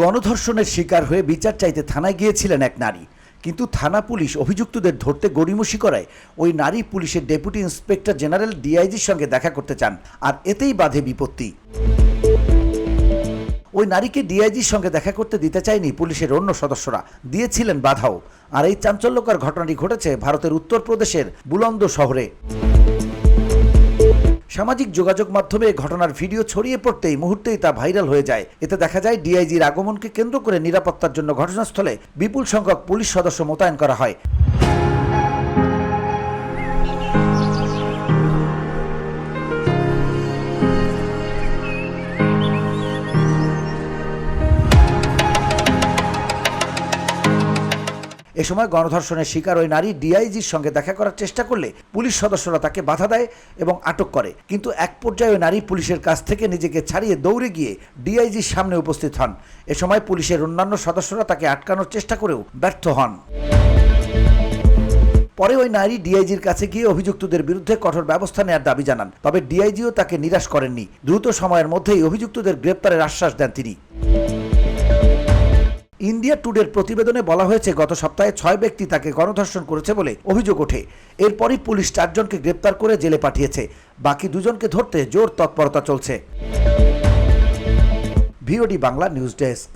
গণধর্ষণের শিকার হয়ে বিচার চাইতে থানায় গিয়েছিলেন এক নারী। কিন্তু থানা পুলিশ অভিযুক্তদের ধরতে গড়িমসি করায় ওই নারী পুলিশের ডেপুটি ইন্সপেক্টর জেনারেল ডিআইজির সঙ্গে দেখা করতে চান, আর এতেই বাধে বিপত্তি। ওই নারীকে ডিআইজির সঙ্গে দেখা করতে দিতে চায়নি পুলিশের অন্য সদস্যরা। দিয়েছিলেন বাধাও। আর এই চাঞ্চল্যকর ঘটনাটি ঘটেছে ভারতের উত্তরপ্রদেশের বুলন্দ শহরে। সামাজিক যোগাযোগ মাধ্যমে ঘটনার ভিডিও ছড়িয়ে পড়তেই মুহূর্তেই তা ভাইরাল হয়ে যায়। এতে দেখা যায়, ডিআইজির আগমনকে কেন্দ্র করে নিরাপত্তার জন্য ঘটনাস্থলে বিপুল সংখ্যক পুলিশ সদস্য মোতায়েন করা হয়। এ সময় গণধর্ষণের শিকার ওই নারী ডিআইজির সঙ্গে দেখা করার চেষ্টা করলে পুলিশ সদস্যরা তাকে বাধা দেয় এবং আটক করে। কিন্তু এক পর্যায়ে ওই নারী পুলিশের কাছ থেকে নিজেকে ছাড়িয়ে দৌড়ে গিয়ে ডিআইজির সামনে উপস্থিত হন। এ সময় পুলিশের অন্যান্য সদস্যরা তাকে আটকানোর চেষ্টা করেও ব্যর্থ হন। পরে ওই নারী ডিআইজির কাছে গিয়ে অভিযুক্তদের বিরুদ্ধে কঠোর ব্যবস্থা নেওয়ার দাবি জানান, তবে ডিআইজিও তাকে নিরাশ করেননি। দ্রুত সময়ের মধ্যেই অভিযুক্তদের গ্রেপ্তারের আশ্বাস দেন তিনি। ইন্ডিয়া টুডের প্রতিবেদনে বলা হয়েছে, গত সপ্তাহে ছয় ব্যক্তি তাকে গণধর্ষণ করেছে বলে অভিযোগ ওঠে। এরপরই পুলিশ চারজনকে গ্রেপ্তার করে জেলে পাঠিয়েছে। বাকি দুজনকে ধরতে জোর তৎপরতা চলছে। VOD Bangla news desk.